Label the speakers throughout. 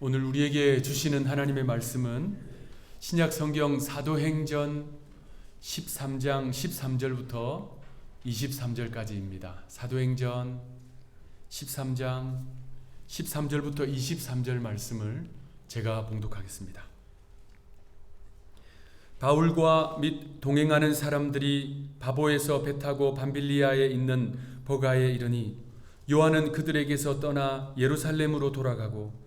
Speaker 1: 오늘 우리에게 주시는 하나님의 말씀은 신약 성경 사도행전 13장 13절부터 23절까지입니다. 사도행전 13장 13절부터 23절 말씀을 제가 봉독하겠습니다. 바울과 및 동행하는 사람들이 바보에서 배 타고 밤빌리아에 있는 버가에 이르니 요한은 그들에게서 떠나 예루살렘으로 돌아가고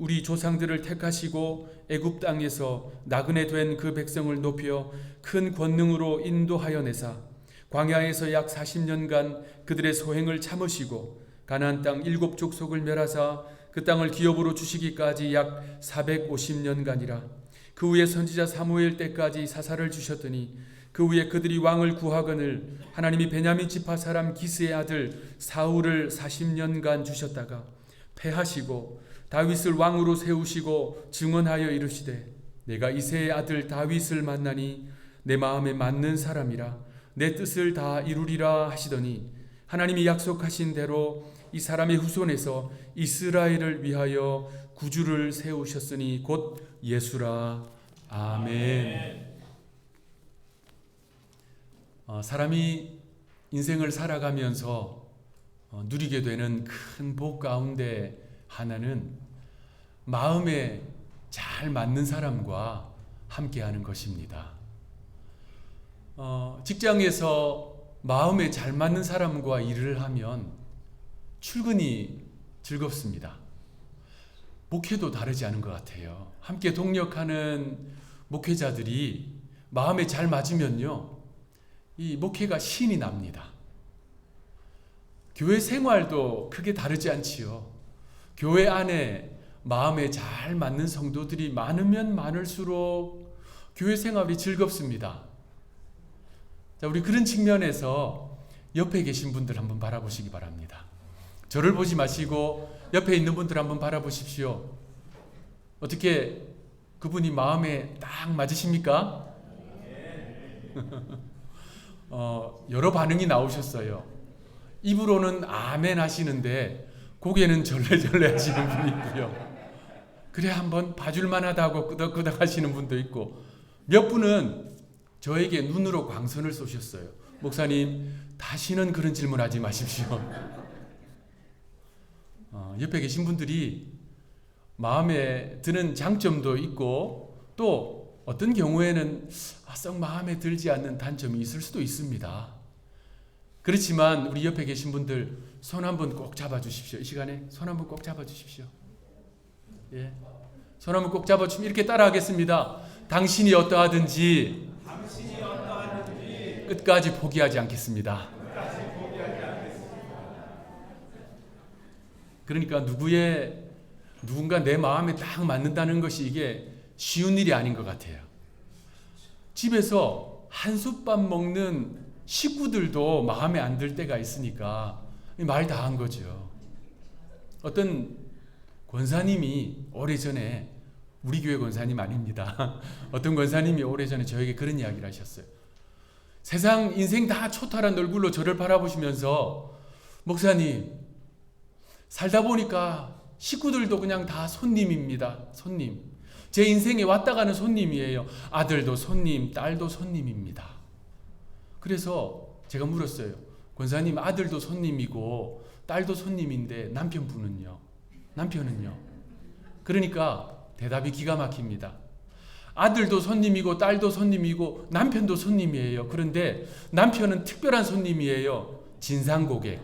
Speaker 1: 우리 조상들을 택하시고 애굽 땅에서 나그네 된 그 백성을 높여 큰 권능으로 인도하여 내사 광야에서 약 40년간 그들의 소행을 참으시고 가나안 땅 일곱 족속을 멸하사 그 땅을 기업으로 주시기까지 약 450년간이라 그 후에 선지자 사무엘 때까지 사사를 주셨더니 그 후에 그들이 왕을 구하거늘 하나님이 베냐민 지파 사람 기스의 아들 사울을 40년간 주셨다가 패하시고 다윗을 왕으로 세우시고 증언하여 이르시되 내가 이세의 아들 다윗을 만나니 내 마음에 맞는 사람이라 내 뜻을 다 이루리라 하시더니 하나님이 약속하신 대로 이 사람의 후손에서 이스라엘을 위하여 구주를 세우셨으니 곧 예수라 아멘. 어, 사람이 인생을 살아가면서 어, 누리게 되는 큰 복 가운데 하나는 마음에 잘 맞는 사람과 함께 하는 것입니다. 어, 직장에서 마음에 잘 맞는 사람과 일을 하면 출근이 즐겁습니다. 목회도 다르지 않은 것 같아요. 함께 동력하는 목회자들이 마음에 잘 맞으면요, 이 목회가 신이 납니다. 교회 생활도 크게 다르지 않지요. 교회 안에 마음에 잘 맞는 성도들이 많으면 많을수록 교회 생활이 즐겁습니다. 자, 우리 그런 측면에서 옆에 계신 분들 한번 바라보시기 바랍니다. 저를 보지 마시고 옆에 있는 분들 한번 바라보십시오. 어떻게 그분이 마음에 딱 맞으십니까? 어, 여러 반응이 나오셨어요. 입으로는 아멘 하시는데 고개는 절레절레 하시는 분이 있고요. 그래 한번 봐줄만 하다고 끄덕끄덕 하시는 분도 있고 몇 분은 저에게 눈으로 광선을 쏘셨어요. 목사님 다시는 그런 질문하지 마십시오. 어, 옆에 계신 분들이 마음에 드는 장점도 있고 또 어떤 경우에는 아, 썩 마음에 들지 않는 단점이 있을 수도 있습니다. 그렇지만 우리 옆에 계신 분들 손 한 번 꼭 잡아 주십시오. 이 시간에 손 한 번 꼭 잡아 주십시오. 예. 손 한 번 꼭 잡아 주시면 이렇게 따라 하겠습니다. 당신이 어떠하든지, 당신이 어떠하든지. 끝까지 포기하지 않겠습니다. 그러니까 누구의 누군가 내 마음에 딱 맞는다는 것이 이게 쉬운 일이 아닌 것 같아요. 집에서 한솥밥 먹는 식구들도 마음에 안 들 때가 있으니까 말 다 한 거죠. 어떤 권사님이 오래전에 우리 교회 권사님 아닙니다. 어떤 권사님이 오래전에 저에게 그런 이야기를 하셨어요. 세상 인생 다 초탈한 얼굴로 저를 바라보시면서 목사님 살다 보니까 식구들도 그냥 다 손님입니다. 손님. 제 인생에 왔다 가는 손님이에요. 아들도 손님, 딸도 손님입니다. 그래서 제가 물었어요. 권사님 아들도 손님이고 딸도 손님인데 남편분은요? 남편은요? 그러니까 대답이 기가 막힙니다. 아들도 손님이고 딸도 손님이고 남편도 손님이에요. 그런데 남편은 특별한 손님이에요. 진상 고객.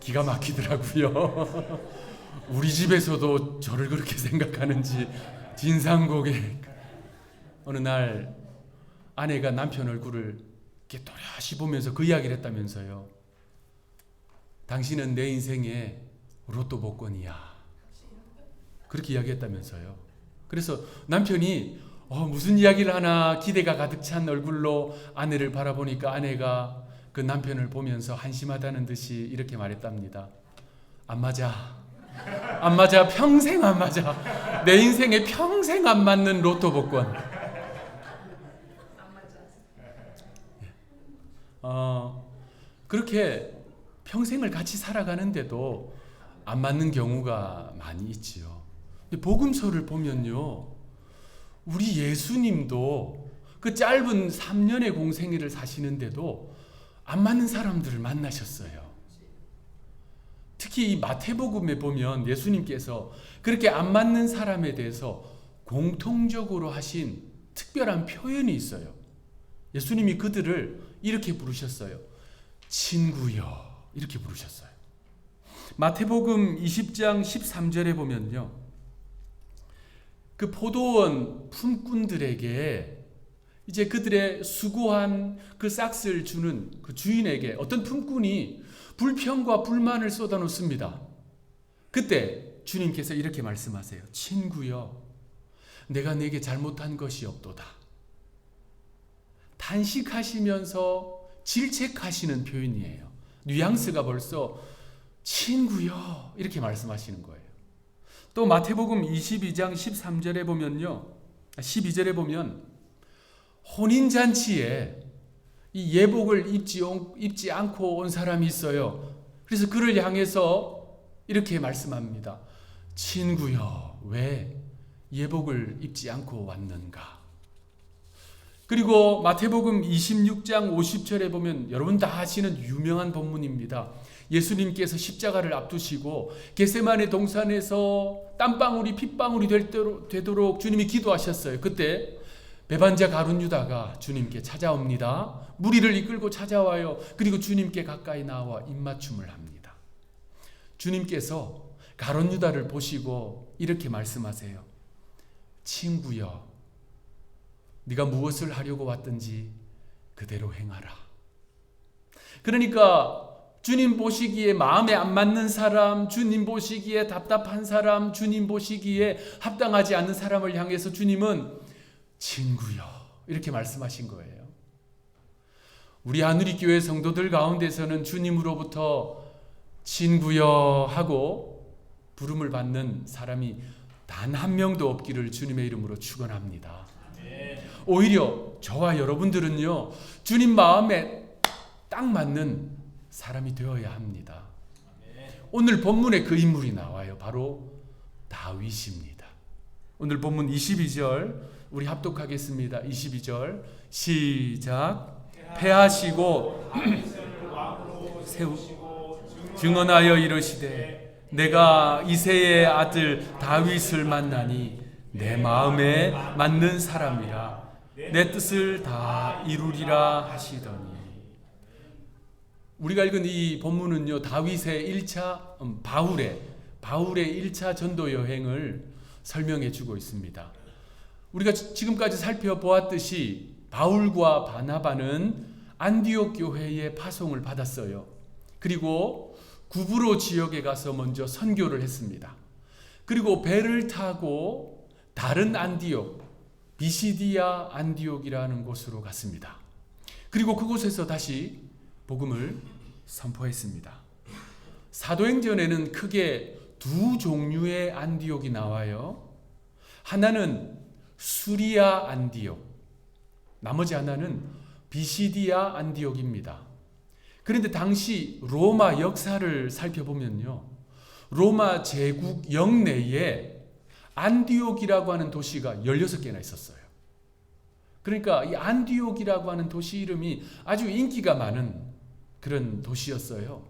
Speaker 1: 기가 막히더라고요. 우리 집에서도 저를 그렇게 생각하는지 진상 고객. 어느 날 아내가 남편 얼굴을 이렇게 또렷이 보면서 그 이야기를 했다면서요. 당신은 내 인생의 로또 복권이야. 그렇게 이야기했다면서요. 그래서 남편이 어, 무슨 이야기를 하나 기대가 가득 찬 얼굴로 아내를 바라보니까 아내가 그 남편을 보면서 한심하다는 듯이 이렇게 말했답니다. 안 맞아. 안 맞아. 평생 안 맞아. 내 인생에 평생 안 맞는 로또 복권. 어, 그렇게 평생을 같이 살아가는데도 안 맞는 경우가 많이 있지요. 근데 복음서를 보면요. 우리 예수님도 그 짧은 3년의 공생애를 사시는데도 안 맞는 사람들을 만나셨어요. 특히 이 마태복음에 보면 예수님께서 그렇게 안 맞는 사람에 대해서 공통적으로 하신 특별한 표현이 있어요. 예수님이 그들을 이렇게 부르셨어요. 친구여. 이렇게 부르셨어요. 마태복음 20장 13절에 보면요. 그 포도원 품꾼들에게 이제 그들의 수고한 그 싹스를 주는 그 주인에게 어떤 품꾼이 불평과 불만을 쏟아놓습니다. 그때 주님께서 이렇게 말씀하세요. 친구여, 내가 내게 잘못한 것이 없도다. 단식하시면서 질책하시는 표현이에요. 뉘앙스가 벌써 친구여 이렇게 말씀하시는 거예요. 또 마태복음 22장 13절에 보면요. 12절에 보면 혼인 잔치에 이 예복을 입지, 온- 입지 않고 온 사람이 있어요. 그래서 그를 향해서 이렇게 말씀합니다. 친구여, 왜 예복을 입지 않고 왔는가? 그리고 마태복음 26장 50절에 보면 여러분 다 아시는 유명한 본문입니다. 예수님께서 십자가를 앞두시고 게세마네 동산에서 땀방울이 핏방울이 되도록 주님이 기도하셨어요. 그때 배반자 가룟 유다가 주님께 찾아옵니다. 무리를 이끌고 찾아와요. 그리고 주님께 가까이 나와 입맞춤을 합니다. 주님께서 가룟 유다를 보시고 이렇게 말씀하세요. 친구여, 네가 무엇을 하려고 왔든지 그대로 행하라. 그러니까 주님 보시기에 마음에 안 맞는 사람, 주님 보시기에 답답한 사람, 주님 보시기에 합당하지 않는 사람을 향해서 주님은 친구여 이렇게 말씀하신 거예요. 우리 하누리 교회 성도들 가운데서는 주님으로부터 친구여 하고 부름을 받는 사람이 단 한 명도 없기를 주님의 이름으로 축원합니다. 오히려 저와 여러분들은요 주님 마음에 딱 맞는 사람이 되어야 합니다. 오늘 본문에 그 인물이 나와요. 바로 다윗입니다. 오늘 본문 22절 우리 합독하겠습니다. 22절 시작 패하시고 세우 증언하여 이르시되 내가 이세의 아들 다윗을 만나니 내 마음에 맞는 사람이라 내 뜻을 다 이루리라 하시더니 우리가 읽은 이 본문은요 다윗의 1차 음, 바울의 바울의 1차 전도 여행을 설명해 주고 있습니다. 우리가 지- 지금까지 살펴보았듯이 바울과 바나바는 안디옥 교회의 파송을 받았어요. 그리고 구브로 지역에 가서 먼저 선교를 했습니다. 그리고 배를 타고 다른 안디옥, 비시디아 안디옥이라는 곳으로 갔습니다. 그리고 그곳에서 다시 복음을 선포했습니다. 사도행전에는 크게 두 종류의 안디옥이 나와요. 하나는 수리아 안디옥, 나머지 하나는 비시디아 안디옥입니다. 그런데 당시 로마 역사를 살펴보면요. 로마 제국 영내에 안디옥이라고 하는 도시가 16개나 있었어요. 그러니까 이 안디옥이라고 하는 도시 이름이 아주 인기가 많은 그런 도시였어요.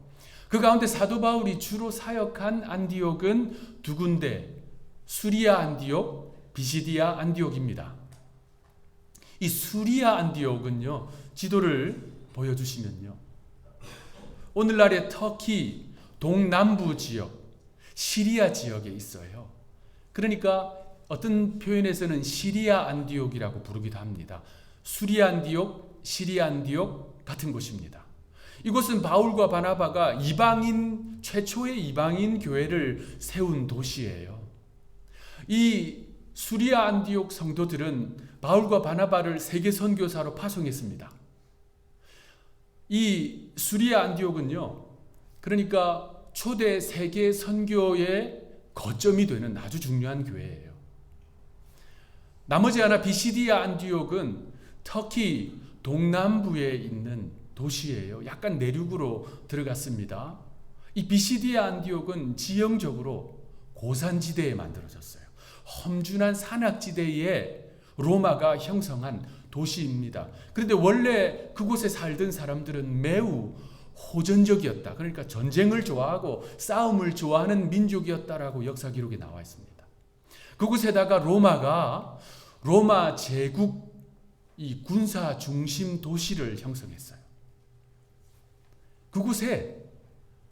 Speaker 1: 그 가운데 사도 바울이 주로 사역한 안디옥은 두 군데, 수리아 안디옥, 비시디아 안디옥입니다. 이 수리아 안디옥은요, 지도를 보여주시면요. 오늘날의 터키 동남부 지역, 시리아 지역에 있어요. 그러니까 어떤 표현에서는 시리아 안디옥이라고 부르기도 합니다. 수리아 안디옥, 시리아 안디옥 같은 곳입니다. 이곳은 바울과 바나바가 이방인 최초의 이방인 교회를 세운 도시예요. 이 수리아 안디옥 성도들은 바울과 바나바를 세계 선교사로 파송했습니다. 이 수리아 안디옥은요. 그러니까 초대 세계 선교의 거점이 되는 아주 중요한 교회예요. 나머지 하나 비시디아 안디옥은 터키 동남부에 있는 도시예요. 약간 내륙으로 들어갔습니다. 이 비시디아 안디옥은 지형적으로 고산지대에 만들어졌어요. 험준한 산악지대에 로마가 형성한 도시입니다. 그런데 원래 그곳에 살던 사람들은 매우 호전적이었다. 그러니까 전쟁을 좋아하고 싸움을 좋아하는 민족이었다라고 역사 기록에 나와 있습니다. 그곳에다가 로마가 로마 제국 이 군사 중심 도시를 형성했어요. 그곳에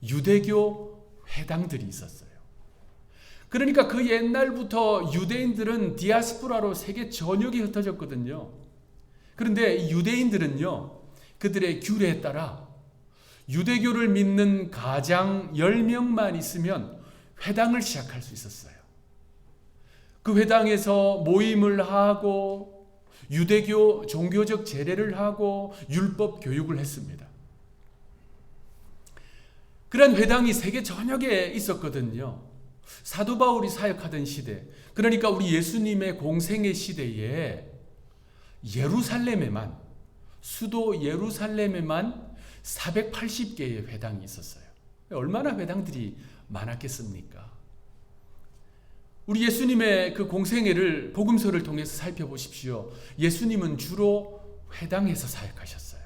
Speaker 1: 유대교 회당들이 있었어요. 그러니까 그 옛날부터 유대인들은 디아스포라로 세계 전역에 흩어졌거든요. 그런데 유대인들은요, 그들의 규례에 따라 유대교를 믿는 가장 10명만 있으면 회당을 시작할 수 있었어요. 그 회당에서 모임을 하고 유대교 종교적 제례를 하고 율법 교육을 했습니다. 그런 회당이 세계 전역에 있었거든요. 사도 바울이 사역하던 시대, 그러니까 우리 예수님의 공생의 시대에 예루살렘에만 수도 예루살렘에만 480개의 회당이 있었어요. 얼마나 회당들이 많았겠습니까? 우리 예수님의 그 공생애를 복음서를 통해서 살펴보십시오. 예수님은 주로 회당에서 사역하셨어요.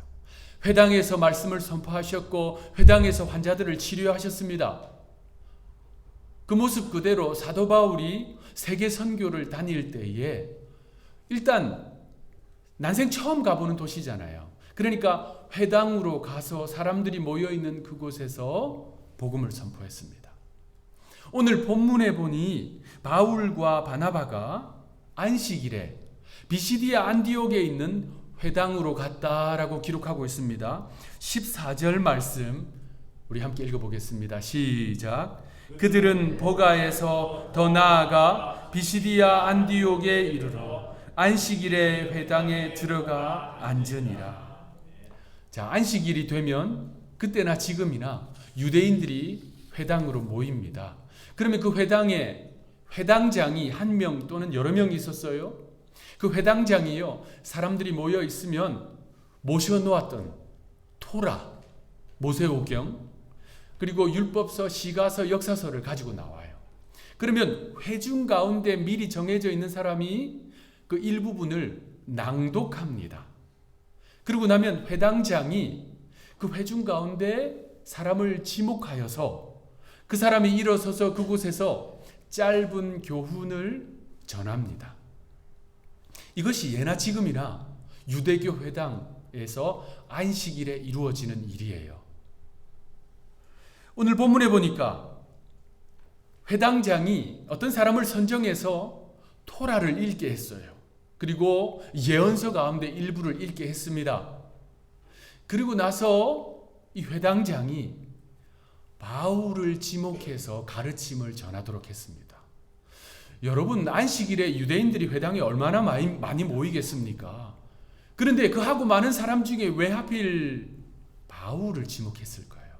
Speaker 1: 회당에서 말씀을 선포하셨고 회당에서 환자들을 치료하셨습니다. 그 모습 그대로 사도 바울이 세계 선교를 다닐 때에 일단 난생 처음 가보는 도시잖아요. 그러니까 회당으로 가서 사람들이 모여 있는 그곳에서 복음을 선포했습니다. 오늘 본문에 보니 바울과 바나바가 안식일에 비시디아 안디옥에 있는 회당으로 갔다라고 기록하고 있습니다. 14절 말씀 우리 함께 읽어보겠습니다. 시작. 그들은 보가에서 더 나아가 비시디아 안디옥에 이르러 안식일에 회당에 들어가 앉으니라. 자, 안식일이 되면 그때나 지금이나 유대인들이 회당으로 모입니다. 그러면 그 회당에 회당장이 한 명 또는 여러 명 있었어요. 그 회당장이요, 사람들이 모여 있으면 모셔 놓았던 토라, 모세오경, 그리고 율법서, 시가서, 역사서를 가지고 나와요. 그러면 회중 가운데 미리 정해져 있는 사람이 그 일부분을 낭독합니다. 그리고 나면 회당장이 그 회중 가운데 사람을 지목하여서 그 사람이 일어서서 그곳에서 짧은 교훈을 전합니다. 이것이 예나 지금이나 유대교 회당에서 안식일에 이루어지는 일이에요. 오늘 본문에 보니까 회당장이 어떤 사람을 선정해서 토라를 읽게 했어요. 그리고 예언서 가운데 일부를 읽게 했습니다. 그리고 나서 이 회당장이 바울을 지목해서 가르침을 전하도록 했습니다. 여러분 안식일에 유대인들이 회당에 얼마나 많이, 많이 모이겠습니까? 그런데 그 하고 많은 사람 중에 왜 하필 바울을 지목했을까요?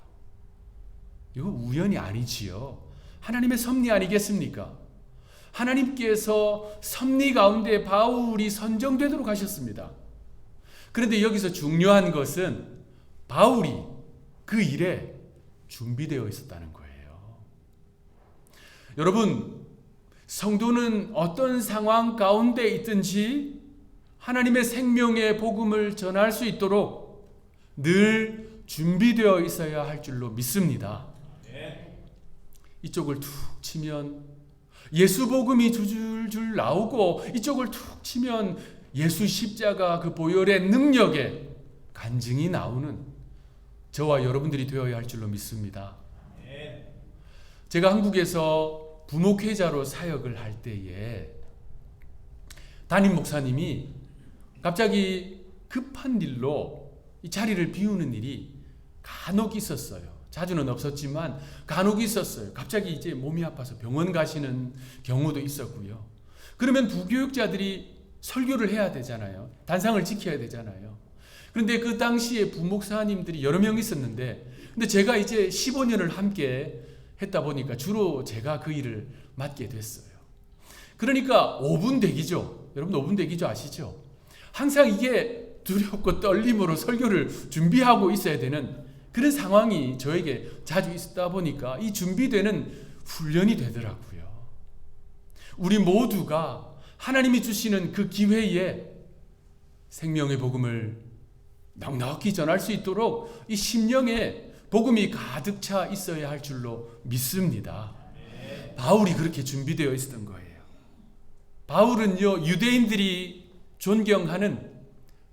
Speaker 1: 이거 우연이 아니지요. 하나님의 섭리 아니겠습니까? 하나님께서 섭리 가운데 바울이 선정되도록 하셨습니다. 그런데 여기서 중요한 것은 바울이 그 일에 준비되어 있었다는 거예요. 여러분, 성도는 어떤 상황 가운데 있든지 하나님의 생명의 복음을 전할 수 있도록 늘 준비되어 있어야 할 줄로 믿습니다. 이쪽을 툭 치면 예수 복음이 줄줄 나오고 이쪽을 툭 치면 예수 십자가 그 보혈의 능력에 간증이 나오는 저와 여러분들이 되어야 할 줄로 믿습니다. 제가 한국에서 부목회자로 사역을 할 때에 담임 목사님이 갑자기 급한 일로 이 자리를 비우는 일이 간혹 있었어요. 자주는 없었지만 간혹 있었어요. 갑자기 이제 몸이 아파서 병원 가시는 경우도 있었고요. 그러면 부교육자들이 설교를 해야 되잖아요. 단상을 지켜야 되잖아요. 그런데 그 당시에 부목사님들이 여러 명 있었는데, 근데 제가 이제 15년을 함께 했다 보니까 주로 제가 그 일을 맡게 됐어요. 그러니까 5분 대기죠. 여러분 5분 대기죠 아시죠? 항상 이게 두렵고 떨림으로 설교를 준비하고 있어야 되는 그런 상황이 저에게 자주 있다 보니까 이 준비되는 훈련이 되더라고요. 우리 모두가 하나님이 주시는 그 기회에 생명의 복음을 넉넉히 전할 수 있도록 이 심령에 복음이 가득 차 있어야 할 줄로 믿습니다. 바울이 그렇게 준비되어 있었던 거예요. 바울은요, 유대인들이 존경하는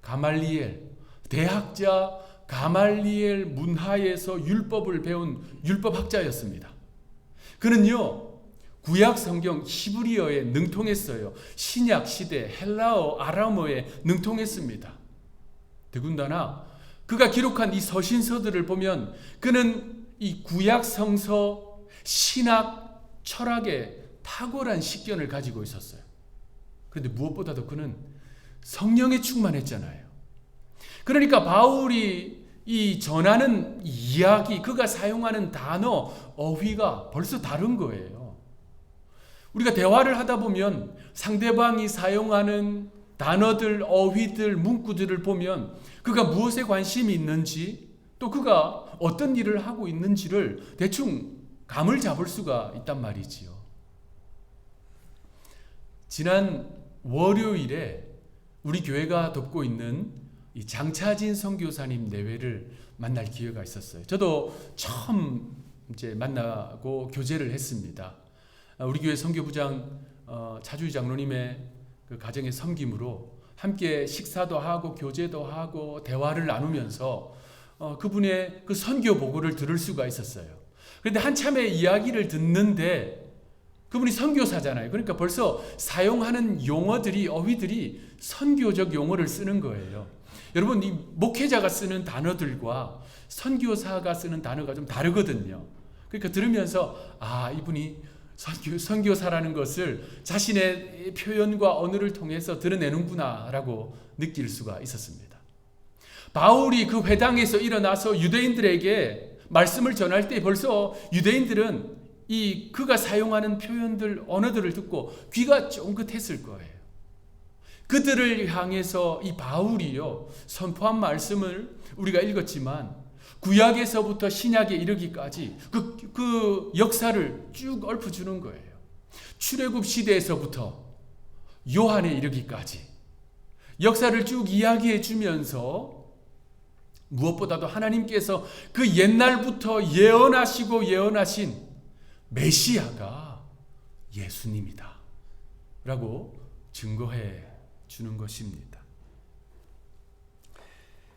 Speaker 1: 가말리엘, 대학자 가말리엘 문하에서 율법을 배운 율법학자였습니다. 그는요, 구약 성경 히브리어에 능통했어요. 신약 시대 헬라어, 아람어에 능통했습니다. 더군다나 그가 기록한 이 서신서들을 보면 그는 이 구약 성서 신학 철학에 탁월한 식견을 가지고 있었어요. 그런데 무엇보다도 그는 성령에 충만했잖아요. 그러니까 바울이 이 전하는 이야기, 그가 사용하는 단어, 어휘가 벌써 다른 거예요. 우리가 대화를 하다 보면 상대방이 사용하는 단어들, 어휘들, 문구들을 보면 그가 무엇에 관심이 있는지 또 그가 어떤 일을 하고 있는지를 대충 감을 잡을 수가 있단 말이지요. 지난 월요일에 우리 교회가 돕고 있는 이 장차진 선교사님 내외를 만날 기회가 있었어요. 저도 처음 이제 만나고 교제를 했습니다. 우리 교회 선교부장 어, 차주희 장로님의 그 가정의 섬김으로 함께 식사도 하고 교제도 하고 대화를 나누면서 어, 그분의 그 선교 보고를 들을 수가 있었어요. 그런데 한참의 이야기를 듣는데 그분이 선교사잖아요. 그러니까 벌써 사용하는 용어들이 어휘들이 선교적 용어를 쓰는 거예요. 여러분 이 목회자가 쓰는 단어들과 선교사가 쓰는 단어가 좀 다르거든요. 그러니까 들으면서 아 이분이 선교, 선교사라는 것을 자신의 표현과 언어를 통해서 드러내는구나라고 느낄 수가 있었습니다. 바울이 그 회당에서 일어나서 유대인들에게 말씀을 전할 때 벌써 유대인들은 이 그가 사용하는 표현들 언어들을 듣고 귀가 쫑긋했을 거예요. 그들을 향해서 이 바울이요 선포한 말씀을 우리가 읽었지만 구약에서부터 신약에 이르기까지 그, 그 역사를 쭉 읊어주는 거예요. 출애굽 시대에서부터 요한에 이르기까지 역사를 쭉 이야기해 주면서 무엇보다도 하나님께서 그 옛날부터 예언하시고 예언하신 메시아가 예수님이다. 라고 증거해 주는 것입니다.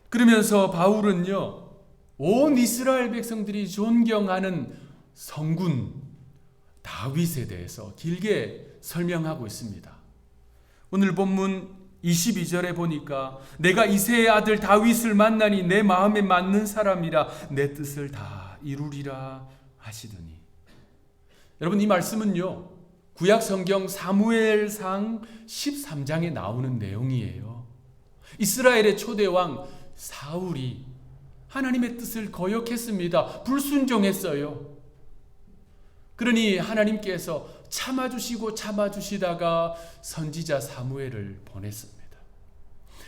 Speaker 1: 그러면서 바울은요, 온 이스라엘 백성들이 존경하는 성군 다윗에 대해서 길게 설명하고 있습니다. 오늘 본문 22절에 보니까 내가 이세의 아들 다윗을 만나니 내 마음에 맞는 사람이라 내 뜻을 다 이루리라 하시더니 여러분 이 말씀은요. 구약 성경 사무엘상 13장에 나오는 내용이에요. 이스라엘의 초대 왕 사울이 하나님의 뜻을 거역했습니다. 불순종했어요. 그러니 하나님께서 참아주시고 참아주시다가 선지자 사무엘을 보냈습니다.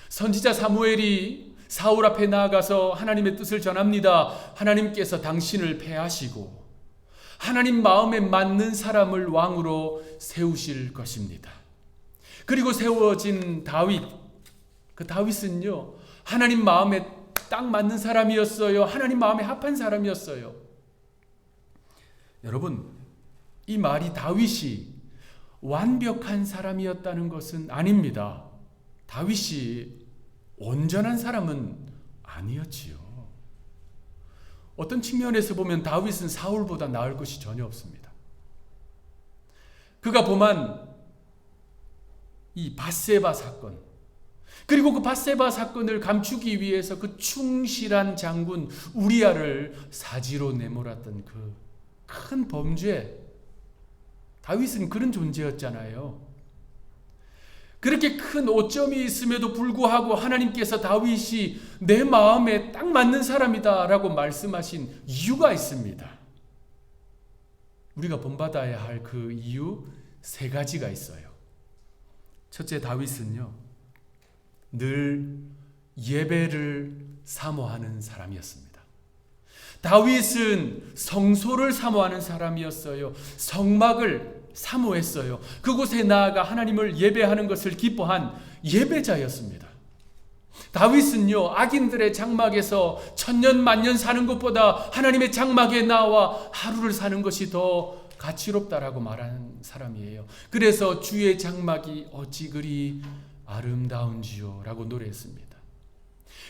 Speaker 1: 선지자 사무엘이 사울 앞에 나아가서 하나님의 뜻을 전합니다. 하나님께서 당신을 패하시고 하나님 마음에 맞는 사람을 왕으로 세우실 것입니다. 그리고 세워진 다윗, 그 다윗은요, 하나님 마음에 딱 맞는 사람이었어요. 하나님 마음에 합한 사람이었어요. 여러분, 이 말이 다윗이 완벽한 사람이었다는 것은 아닙니다. 다윗이 온전한 사람은 아니었지요. 어떤 측면에서 보면 다윗은 사울보다 나을 것이 전혀 없습니다. 그가 범한 이 바세바 사건, 그리고 그 바세바 사건을 감추기 위해서 그 충실한 장군 우리아를 사지로 내몰았던 그 큰 범죄. 다윗은 그런 존재였잖아요. 그렇게 큰 오점이 있음에도 불구하고 하나님께서 다윗이 내 마음에 딱 맞는 사람이다 라고 말씀하신 이유가 있습니다. 우리가 본받아야 할 그 이유 세 가지가 있어요. 첫째 다윗은요. 늘 예배를 사모하는 사람이었습니다. 다윗은 성소를 사모하는 사람이었어요. 성막을 사모했어요. 그곳에 나아가 하나님을 예배하는 것을 기뻐한 예배자였습니다. 다윗은요, 악인들의 장막에서 천년 만년 사는 것보다 하나님의 장막에 나와 하루를 사는 것이 더 가치롭다라고 말하는 사람이에요. 그래서 주의 장막이 어찌 그리 아름다운지요 라고 노래했습니다.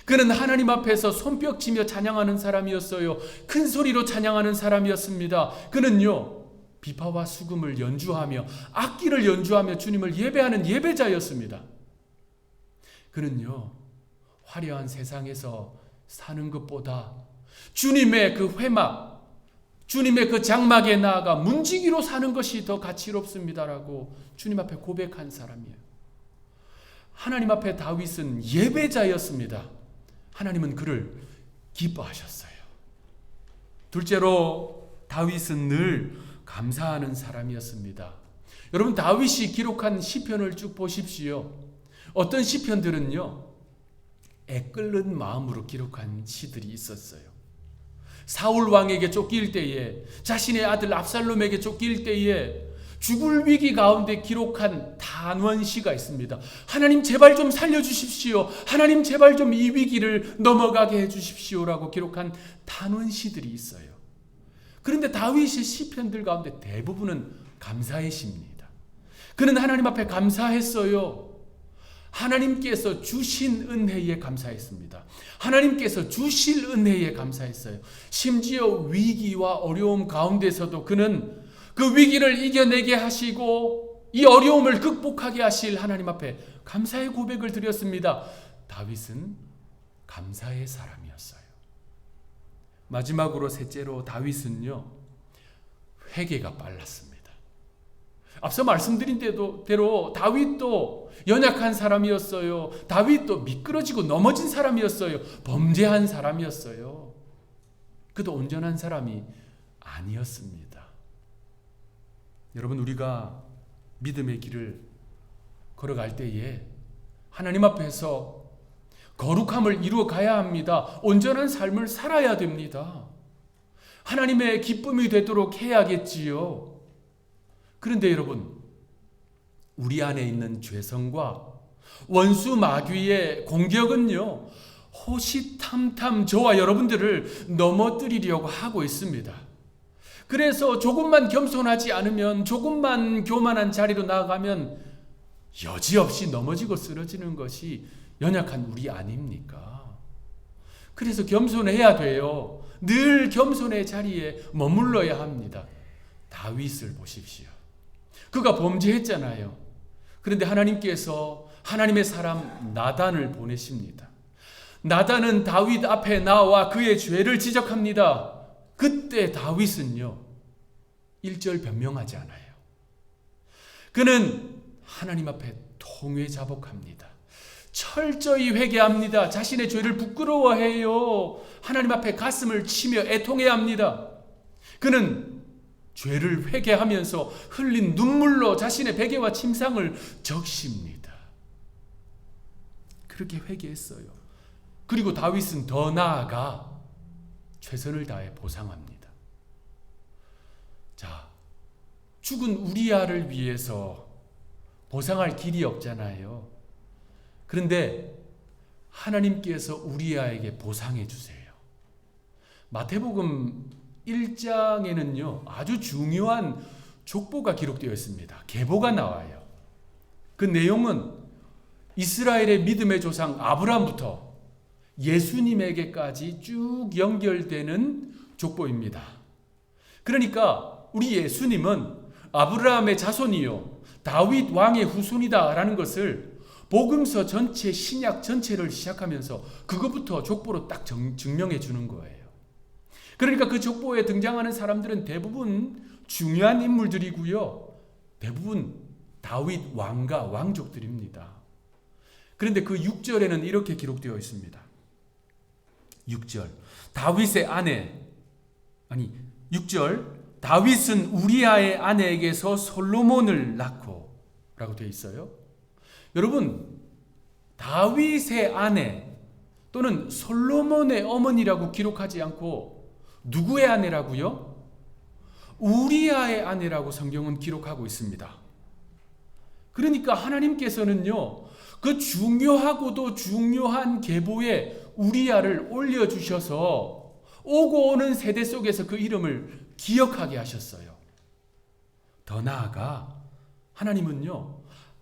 Speaker 1: 그는 하나님 앞에서 손뼉치며 찬양하는 사람이었어요. 큰 소리로 찬양하는 사람이었습니다. 그는요, 비파와 수금을 연주하며 악기를 연주하며 주님을 예배하는 예배자였습니다. 그는요, 화려한 세상에서 사는 것보다 주님의 그 회막, 주님의 그 장막에 나아가 문지기로 사는 것이 더 가치롭습니다라고 주님 앞에 고백한 사람이에요. 하나님 앞에 다윗은 예배자였습니다. 하나님은 그를 기뻐하셨어요. 둘째로 다윗은 늘 감사하는 사람이었습니다. 여러분 다윗이 기록한 시편을 쭉 보십시오. 어떤 시편들은요. 애끓는 마음으로 기록한 시들이 있었어요. 사울 왕에게 쫓길 때에 자신의 아들 압살롬에게 쫓길 때에 죽을 위기 가운데 기록한 단원시가 있습니다. 하나님 제발 좀 살려주십시오. 하나님 제발 좀 이 위기를 넘어가게 해주십시오라고 기록한 단원시들이 있어요. 그런데 다윗의 시편들 가운데 대부분은 감사의 시입니다. 그는 하나님 앞에 감사했어요. 하나님께서 주신 은혜에 감사했습니다. 하나님께서 주실 은혜에 감사했어요. 심지어 위기와 어려움 가운데서도 그는 그 위기를 이겨내게 하시고 이 어려움을 극복하게 하실 하나님 앞에 감사의 고백을 드렸습니다. 다윗은 감사의 사람이었어요. 마지막으로 셋째로 다윗은요. 회개가 빨랐습니다. 앞서 말씀드린 대로, 대로 다윗도 연약한 사람이었어요. 다윗도 미끄러지고 넘어진 사람이었어요. 범죄한 사람이었어요. 그도 온전한 사람이 아니었습니다. 여러분 우리가 믿음의 길을 걸어갈 때에 하나님 앞에서 거룩함을 이루어 가야 합니다. 온전한 삶을 살아야 됩니다. 하나님의 기쁨이 되도록 해야겠지요. 그런데 여러분, 우리 안에 있는 죄성과 원수 마귀의 공격은요, 호시탐탐 저와 여러분들을 넘어뜨리려고 하고 있습니다. 그래서 조금만 겸손하지 않으면 조금만 교만한 자리로 나아가면 여지없이 넘어지고 쓰러지는 것이 연약한 우리 아닙니까? 그래서 겸손해야 돼요. 늘 겸손의 자리에 머물러야 합니다. 다윗을 보십시오. 그가 범죄했잖아요. 그런데 하나님께서 하나님의 사람 나단을 보내십니다. 나단은 다윗 앞에 나와 그의 죄를 지적합니다. 그때 다윗은요, 1절 변명하지 않아요. 그는 하나님 앞에 통회 자복합니다. 철저히 회개합니다. 자신의 죄를 부끄러워해요. 하나님 앞에 가슴을 치며 애통해야 합니다. 그는 죄를 회개하면서 흘린 눈물로 자신의 베개와 침상을 적십니다. 그렇게 회개했어요. 그리고 다윗은 더 나아가 최선을 다해 보상합니다. 자, 죽은 우리아를 위해서 보상할 길이 없잖아요. 그런데 하나님께서 우리아에게 보상해 주세요. 마태복음 1장에는요, 아주 중요한 족보가 기록되어 있습니다. 계보가 나와요. 그 내용은 이스라엘의 믿음의 조상 아브라함부터 예수님에게까지 쭉 연결되는 족보입니다. 그러니까 우리 예수님은 아브라함의 자손이요 다윗 왕의 후손이다라는 것을 복음서 전체 신약 전체를 시작하면서 그것부터 족보로 딱 증명해 주는 거예요. 그러니까 그 족보에 등장하는 사람들은 대부분 중요한 인물들이고요. 대부분 다윗 왕과 왕족들입니다. 그런데 그 6절에는 이렇게 기록되어 있습니다. 6절. 다윗의 아내 아니 6절 다윗은 우리아의 아내에게서 솔로몬을 낳고 라고 되어 있어요. 여러분 다윗의 아내 또는 솔로몬의 어머니라고 기록하지 않고 누구의 아내라고요? 우리아의 아내라고 성경은 기록하고 있습니다. 그러니까 하나님께서는요, 그 중요하고도 중요한 계보에 우리아를 올려주셔서 오고 오는 세대 속에서 그 이름을 기억하게 하셨어요. 더 나아가 하나님은요,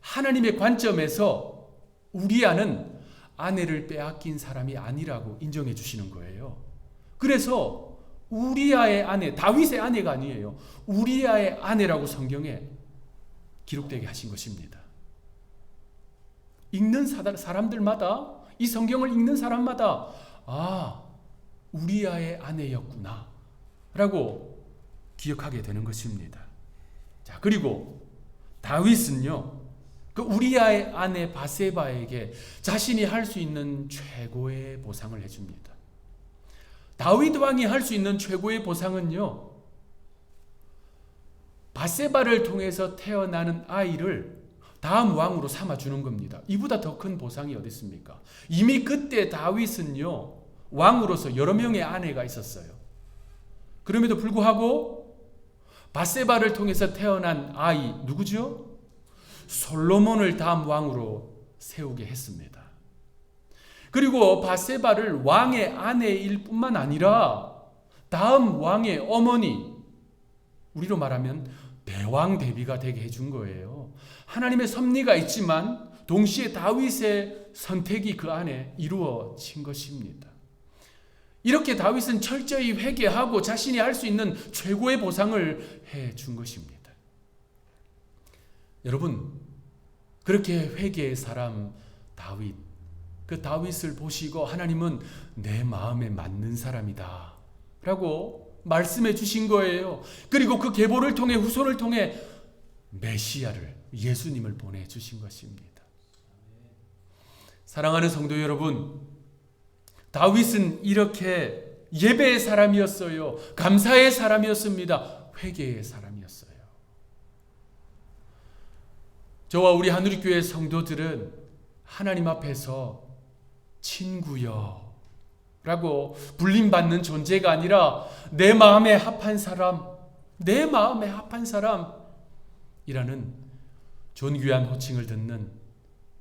Speaker 1: 하나님의 관점에서 우리아는 아내를 빼앗긴 사람이 아니라고 인정해 주시는 거예요. 그래서 우리아의 아내, 다윗의 아내가 아니에요. 우리아의 아내라고 성경에 기록되게 하신 것입니다. 읽는 사람들마다 이 성경을 읽는 사람마다 아 우리아의 아내였구나 라고 기억하게 되는 것입니다. 자 그리고 다윗은요 그 우리아의 아내 바세바에게 자신이 할 수 있는 최고의 보상을 해줍니다. 다윗 왕이 할 수 있는 최고의 보상은요 바세바를 통해서 태어나는 아이를 다음 왕으로 삼아 주는 겁니다. 이보다 더 큰 보상이 어디 있습니까? 이미 그때 다윗은요 왕으로서 여러 명의 아내가 있었어요. 그럼에도 불구하고 바세바를 통해서 태어난 아이 누구죠? 솔로몬을 다음 왕으로 세우게 했습니다. 그리고 바세바를 왕의 아내일 뿐만 아니라 다음 왕의 어머니 우리로 말하면 대왕 대비가 되게 해준 거예요. 하나님의 섭리가 있지만 동시에 다윗의 선택이 그 안에 이루어진 것입니다. 이렇게 다윗은 철저히 회개하고 자신이 할 수 있는 최고의 보상을 해 준 것입니다. 여러분, 그렇게 회개의 사람 다윗, 그 다윗을 보시고 하나님은 내 마음에 맞는 사람이다. 라고 말씀해 주신 거예요. 그리고 그 계보를 통해 후손을 통해 메시아를 예수님을 보내 주신 것입니다. 사랑하는 성도 여러분, 다윗은 이렇게 예배의 사람이었어요. 감사의 사람이었습니다. 회개의 사람이었어요. 저와 우리 하늘교회 성도들은 하나님 앞에서 친구여 라고 불림받는 존재가 아니라 내 마음에 합한 사람, 내 마음에 합한 사람이라는 존귀한 호칭을 듣는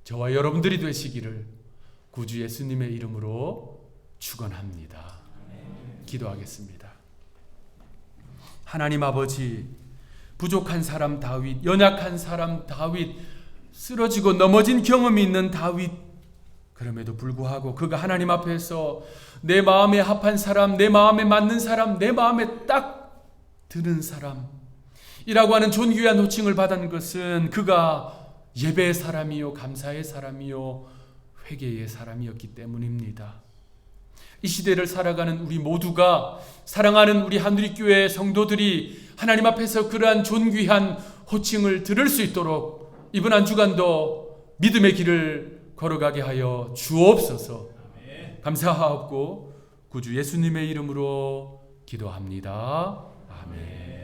Speaker 1: 저와 여러분들이 되시기를 구주 예수님의 이름으로 축원합니다. 기도하겠습니다. 하나님 아버지 부족한 사람 다윗, 연약한 사람 다윗, 쓰러지고 넘어진 경험이 있는 다윗 그럼에도 불구하고 그가 하나님 앞에서 내 마음에 합한 사람, 내 마음에 맞는 사람, 내 마음에 딱 드는 사람 이라고 하는 존귀한 호칭을 받은 것은 그가 예배의 사람이요 감사의 사람이요 회개의 사람이었기 때문입니다. 이 시대를 살아가는 우리 모두가 사랑하는 우리 한누리 교회 성도들이 하나님 앞에서 그러한 존귀한 호칭을 들을 수 있도록 이번 한 주간도 믿음의 길을 걸어가게 하여 주옵소서. 감사하옵고 구주 예수님의 이름으로 기도합니다. 아멘.